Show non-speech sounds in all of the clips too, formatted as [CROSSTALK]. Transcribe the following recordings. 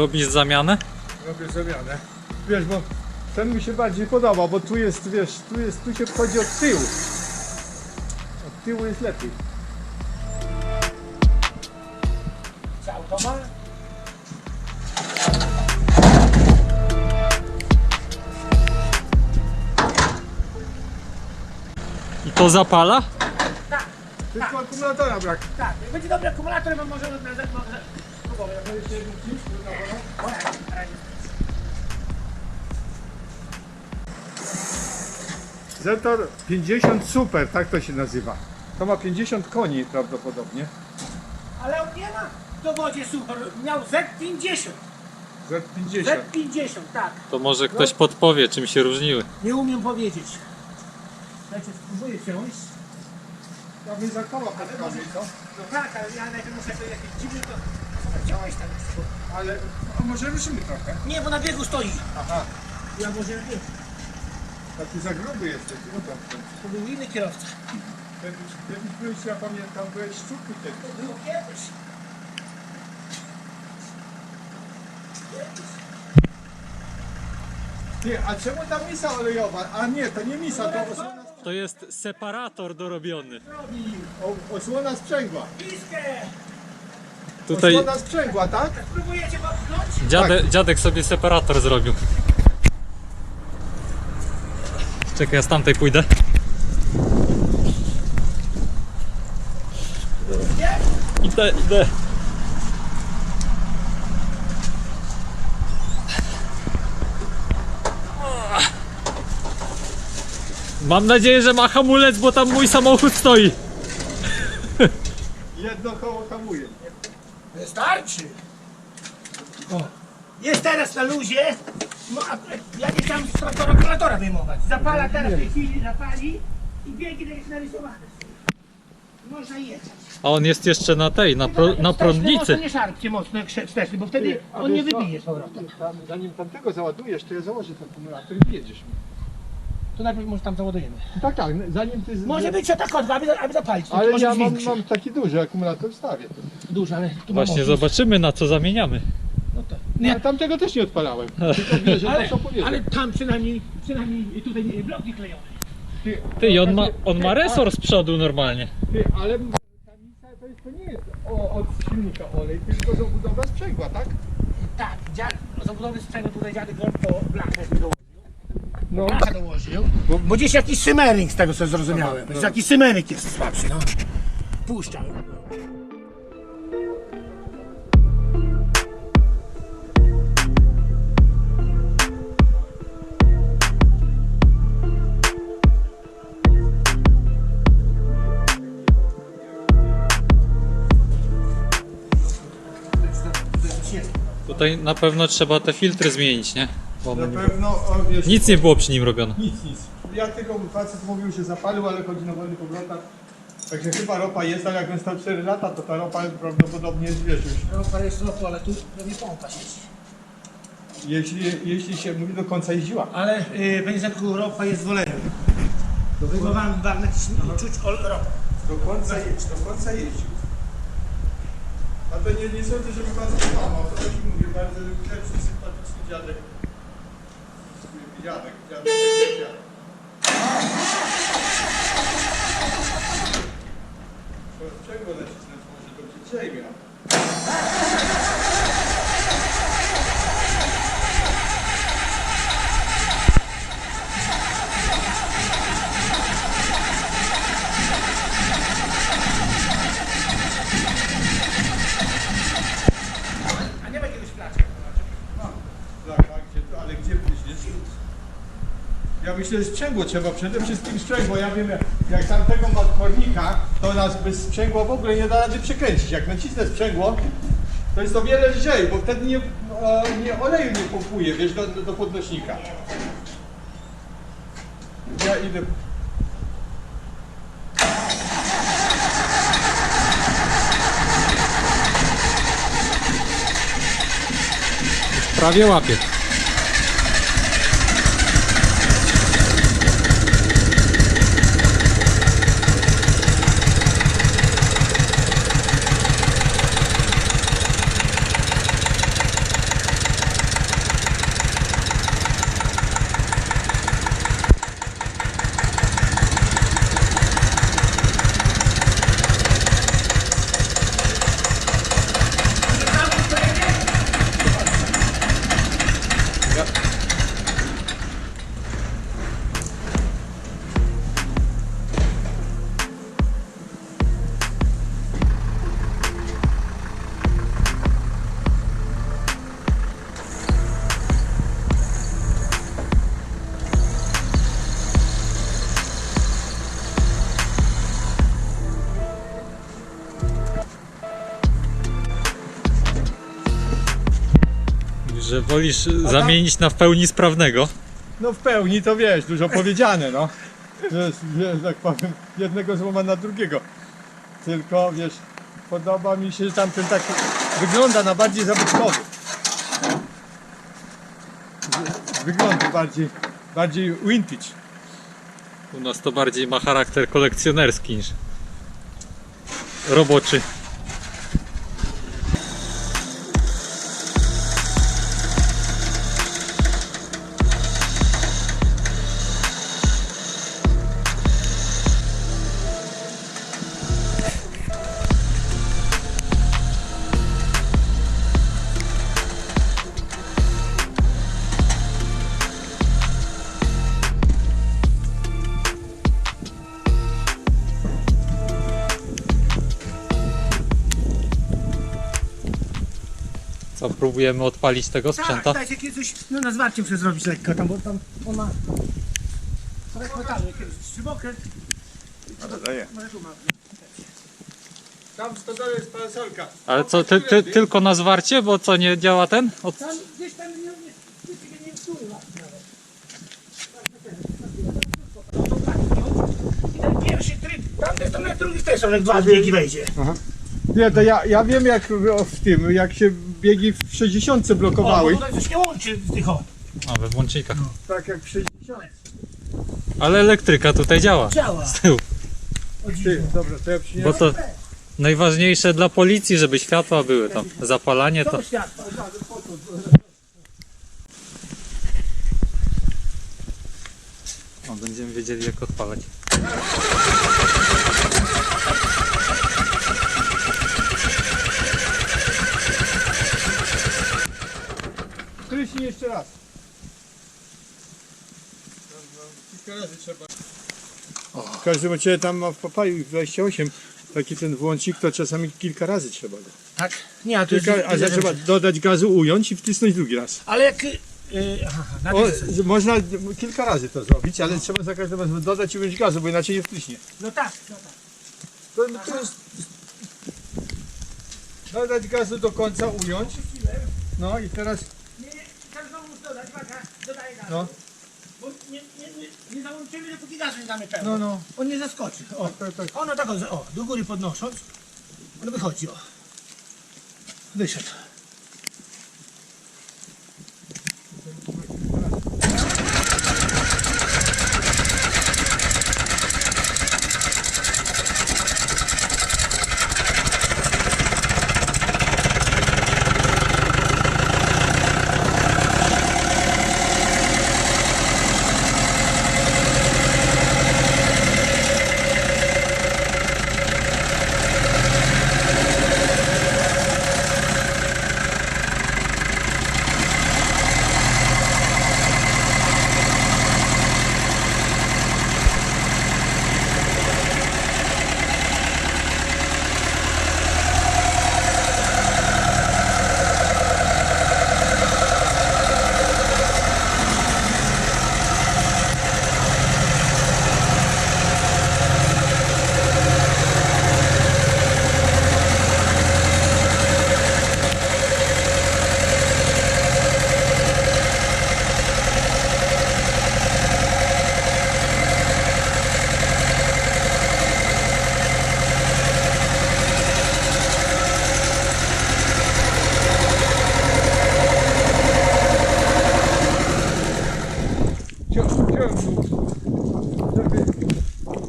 Robisz zamianę? Robię zamianę. Wiesz, bo ten mi się bardziej podoba, bo tu jest, wiesz, tu jest, tu się wchodzi od tyłu. Od tyłu jest lepiej. Co, automat? I to zapala? Tylko akumulatora brak. Tak, jak będzie dobry akumulator, to może na zewnątrz. Spróbować. To jeszcze jeden Zetor 50 Super, tak to się nazywa. To ma 50 koni prawdopodobnie. Ale on nie ma w dowodzie super. Miał Z50. Z50. Z50, tak. To może ktoś podpowie, czym się różniły. Nie umiem powiedzieć. Dajcie, spróbuję wziąć. Ja bym za podstawił, co? No tak, ale ja najpierw muszę to jakieś dziwne to... Wziąłeś tam. Ale a może ruszymy trochę. Nie, bo na biegu stoi. Aha, Ja może na biegu. Taki za gruby jesteś. No to, To był inny kierowca. kiedyś, kiedyś byłeś, ja pamiętam, byłeś szczupły To kiedyś. było kiedyś. Ty, a czemu ta misa olejowa? A nie, to nie misa, to osłona, To jest separator dorobiony. o, osłona sprzęgła. Piskę! Tutaj Osłona sprzęgła, tak? Spróbujecie popchnąć? dziadek, dziadek sobie separator zrobił. Czekaj, ja z tamtej pójdę. Idę, idę. Mam nadzieję, że ma hamulec, bo tam mój samochód stoi. Jedno koło hamuje. Wystarczy. O. Jest teraz na luzie. No, a ja nie chciałem z traktora kalkulatora wyjmować. Zapala teraz w tej chwili, zapali i biegi jest narysowane. Można jechać. A on jest jeszcze na tej, na, pro, na prądnicy. Nie szarpcie mocno jak wsteczny, bo wtedy A on nie wiesz co? wybije z powrotem. Tam, zanim tamtego załadujesz, to ja założę ten akumulator i jedziesz mi. To najpierw może tam załadujemy. Tak, tak, zanim ty... z- Może być o tak od, aby, aby zapalić. to Ale może ja być mam, większy. mam taki duży akumulator, wstawię. Duży, ale tu Właśnie zobaczymy na co zamieniamy. Nie. Nie, A tamtego też nie odpalałem. [LAUGHS] Tylko wiesz, że ale, to są powietrze. ale tam przynajmniej, przynajmniej tutaj nie- bloki klejone. Ty, Ty, i on ma, on ma resor z przodu normalnie. Ty, ale ta misa to, jest, to nie jest o, od silnika olej, tylko do budowa sprzęgła, tak? Tak, dziad, zabudowy sprzęgu tutaj dziadek to blachę dołożył. No. Blachę dołożył. Bo gdzieś jakiś symeryk z tego co zrozumiałem. Jakiś symeryk jest słabszy, no. Tutaj na pewno trzeba te filtry zmienić, nie? Bo Na nie... pewno, o, wiesz, Nic nie było przy nim robione. nic, nic. Ja tylko facet mówił, że zapalił, ale chodzi na wolnych obrotach. Także chyba ropa jest, ale jak on stał 4 lata, to ta ropa prawdopodobnie jest, wiesz już. Parę jest ropu, ale tu robi pompa siedzi. Jeśli, jeśli się mówi do końca jeździła. Ale yy, panie Zenku, ropa jest w oleju. Bo wam, wam czuć ol, ropę. Do końca jeździ, do końca jeździł. To nie, nie sądzę, żeby pan skłamał. To też mówię, bardzo grzeczny, sympatyczny dziadek. Dziadek, dziadek, dziadek. Ja myślę, że sprzęgło trzeba, przede wszystkim sprzęgło. Ja wiem, jak- jak tamtego ma kornika, to nas bez sprzęgła w ogóle nie da rady przekręcić. Jak nacisnę sprzęgło, to jest o wiele lżej, bo wtedy nie, nie oleju nie pompuje, wiesz, do, do podnośnika. Ja idę. Prawie łapie. Ale wolisz zamienić na w pełni sprawnego. No w pełni to wiesz, dużo powiedziane, no. Że, że tak powiem, jednego złoma na drugiego. Tylko wiesz, podoba mi się, że tamten taki wygląda na bardziej zabytkowy. Wygląda bardziej, bardziej vintage. U nas to bardziej ma charakter kolekcjonerski niż roboczy. Co, próbujemy odpalić tego Tak, sprzęta? dajcie jakieś coś, no na zwarcie muszę zrobić lekko tam, bo tam on ma... Trochę metalu, jakiegoś szybokret, może tu ma. Tam w stodole jest parasolka. Ale co, ty, ty, tylko na zwarcie, bo co, nie działa ten? Od... Tam gdzieś tam nie, nie, nie, nie wtóry nawet. I ten pierwszy tryb, tam jest to na drugi też, jak dwa biegi wejdzie. Nie, to ja, ja wiem jak w tym, jak się biegi w 60 O, blokowały. bo tutaj coś nie łączy z tych o. A, we włącznikach. Tak jak w 60. Ale elektryka tutaj działa. Działa. Z tyłu. O Ty, dobra, to ja Bo przyniosę. to najważniejsze dla policji, żeby światła były tam. Zapalanie to... To światło. O, będziemy wiedzieli jak odpalać. Pryśnij jeszcze raz. Kilka razy trzeba. W każdym razie tam ma w papaju 28. Taki ten włącznik to czasami kilka razy trzeba go. Tak? Nie, a to jest... Kilka, a że trzeba dodać gazu, ująć i wcisnąć drugi raz. Ale jak... Yy, aha, na O, z- można kilka razy to zrobić, ale trzeba za każdym razem dodać i ująć gazu, bo inaczej nie wtyśnie. No tak, no tak. To, to jest... Dodać gazu do końca, ująć. No i teraz... Dodać, dodaję gaz. No, Bo nie, nie, nie, nie załączymy, dopóki gazu nie damy pełno. no, no. On nie zaskoczy. O, Tak, tak. ono tak, o, do góry podnosząc, ono wychodzi, o. Wyszedł. Chciałem, chciałem, żeby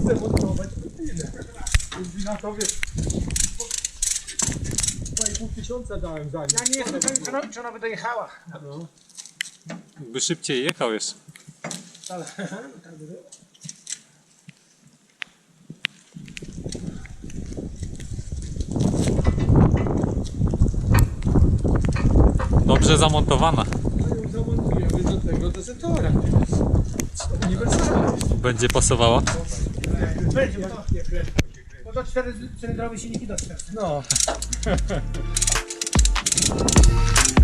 zdemontować rutynę. To wiesz, 2,5 tysiąca dałem za nie. Ja nie jestem pewien, czy ona, czy ona by dojechała. By szybciej jechał jeszcze. Ale, tak by było. Dobrze zamontowana. No ją zamontujemy do tego. Będzie pasowała. Będzie, bo bo to cztery cylindrowe silniki do czterech. No. [LAUGHS]